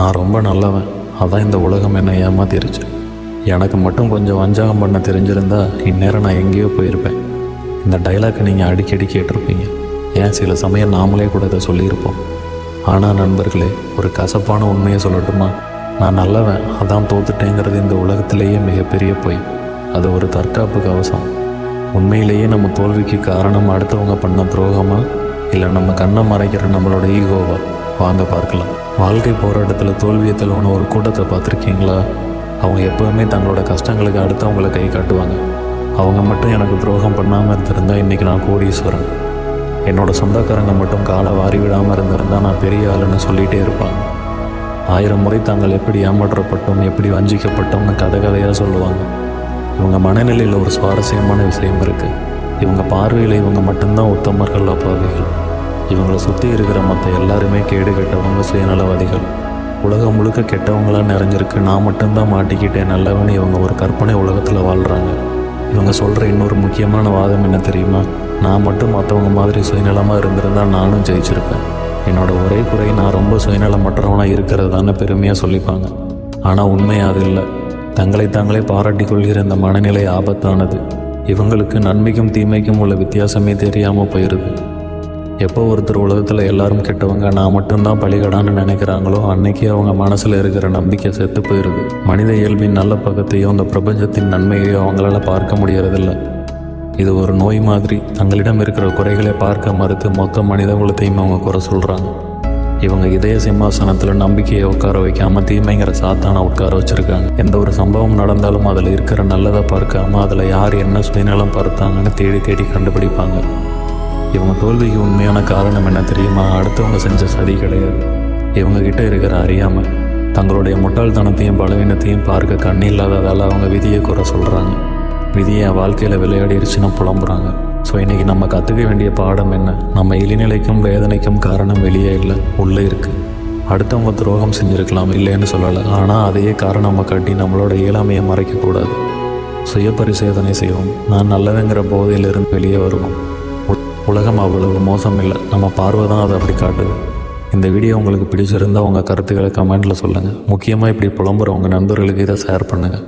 நான் ரொம்ப நல்லவன். அதான் இந்த உலகம் என்னை ஏமாத்திருச்சு. எனக்கு மட்டும் கொஞ்சம் வஞ்சகம் பண்ண தெரிஞ்சிருந்தா இந்நேரம் நான் எங்கேயோ போயிருப்பேன். இந்த டைலாக்கை நீங்கள் அடிக்கடி கேட்டிருப்பீங்க. ஏன் சில சமயம் நாமளே கூட இதை சொல்லியிருப்போம். ஆனால் நண்பர்களே ஒரு கசப்பான உண்மையை சொல்லட்டுமா? நான் நல்லவன் அதான் தோத்துட்டேங்கிறது இந்த உலகத்திலேயே மிகப்பெரிய பொய். அது ஒரு தற்காப்பு கவசம். உண்மையிலேயே நம்ம தோல்விக்கு காரணம் அடுத்தவங்க பண்ண துரோகமா? இல்லை நம்ம கண்ணை மறைக்கிற நம்மளோட ஈகோவா? வாங்க பார்க்கலாம். வாழ்க்கை போராட்டத்தில் தோல்வியை தழுவன ஒரு கூட்டத்தை பார்த்துருக்கீங்களா? அவங்க எப்போவுமே தங்களோட கஷ்டங்களுக்கு அடுத்தவங்களை கை காட்டுவாங்க. அவங்க மட்டும் எனக்கு துரோகம் பண்ணாமல் இருந்திருந்தா இன்றைக்கி நான் கோடீஸ்வரன். என்னோடய சொந்தக்காரங்க மட்டும் காலை வாரி விடாமல் இருந்திருந்தால் நான் பெரிய ஆளுன்னு சொல்லிகிட்டே இருப்பாங்க. ஆயிரம் முறை தாங்கள் எப்படி ஏமாற்றப்பட்டோம் எப்படி வஞ்சிக்கப்பட்டோம்னு கதை கதையாக சொல்லுவாங்க. இவங்க மனநிலையில் ஒரு சுவாரஸ்யமான விஷயம் இருக்குது இவங்க பார்வையில் இவங்க மட்டும்தான் உத்தமர்கள் அப்பாவிகள். இவங்களை சுற்றி இருக்கிற மற்ற எல்லாருமே கேடு கெட்டவங்க சுயநலவாதிகள். உலகம் முழுக்க கெட்டவங்களாக நிறைஞ்சிருக்கு. நான் மட்டும்தான் மாட்டிக்கிட்டேன். நல்லவன் இவங்க ஒரு கற்பனை உலகத்தில் வாழ்கிறாங்க இவங்க சொல்கிற இன்னொரு முக்கியமான வாதம் என்ன தெரியுமா? நான் மட்டும் மற்றவங்க மாதிரி சுயநலமாக இருந்திருந்தால் நானும் ஜெயிச்சிருப்பேன். என்னோடய ஒரே குறை நான் ரொம்ப சுயநலமற்றவனாக இருக்கிறது தானே பெருமையாக சொல்லிப்பாங்க. ஆனால் உண்மை அது இல்லை. தங்களை தாங்களே பாராட்டி கொள்கிற இந்த மனநிலை ஆபத்தானது. இவங்களுக்கு நன்மைக்கும் தீமைக்கும் உள்ள வித்தியாசமே தெரியாமல் போயிடுது எப்போ ஒருத்தர் உலகத்தில் எல்லாரும் கெட்டவங்க நான் மட்டும்தான் பழிகடான்னு நினைக்கிறாங்களோ அன்னைக்கு அவங்க மனசில் இருக்கிற நம்பிக்கை செத்து போயிடுது மனித இயல்பின் நல்ல பக்கத்தையோ அந்த பிரபஞ்சத்தின் நன்மையையோ அவங்களால பார்க்க முடியறதில்ல. இது ஒரு நோய் மாதிரி. தங்களிடம் இருக்கிற குறைகளை பார்க்க மறுத்து மொத்த மனித குலத்தையும் அவங்க குறை சொல்கிறாங்க இவங்க இதய சிம்மாசனத்தில் நம்பிக்கையை உட்கார வைக்காம தீமைங்கிற சாத்தான உட்கார வச்சிருக்காங்க. எந்த ஒரு சம்பவம் நடந்தாலும் அதில் இருக்கிற நல்லதை பார்க்காம அதில் யார் என்ன சுயநலம் பார்த்தாங்கன்னு தேடி தேடி கண்டுபிடிப்பாங்க. இவங்க தோல்விக்கு உண்மையான காரணம் என்ன தெரியுமா? அடுத்தவங்க செஞ்ச சதி கிடையாது. இவங்க கிட்ட இருக்கிற அறியாமல் தங்களுடைய முட்டாள்தனத்தையும் பலவீனத்தையும் பார்க்க கண் இல்லாததால் அவங்க விதியை குறை சொல்கிறாங்க விதியை வாழ்க்கையில் விளையாடிருச்சுன்னு புலம்புறாங்க. ஸோ இன்றைக்கி நம்ம கற்றுக்க வேண்டிய பாடம் என்ன? நம்ம இழிநிலைக்கும் வேதனைக்கும் காரணம் வெளியே இல்லை உள்ளே இருக்குது அடுத்தவங்க துரோகம் செஞ்சுருக்கலாம் இல்லைன்னு சொல்லலை. ஆனால் அதையே காரணமாக கட்டி நம்மளோட இயலாமையை மறைக்கக்கூடாது. சுய பரிசோதனை செய்வோம். நான் நல்லதுங்கிற போதையிலிருந்து வெளியே வருவோம். உலகம் அவ்வளவு மோசம் இல்லை நம்ம பார்வை தான் அதை அப்படி காட்டுது. இந்த வீடியோ உங்களுக்கு பிடிச்சிருந்தா உங்கள் கருத்துக்களை கமெண்ட்டில் சொல்லுங்கள் முக்கியமாக இப்படி புலம்புற உங்கள் நண்பர்களுக்கு இதை ஷேர் பண்ணுங்கள்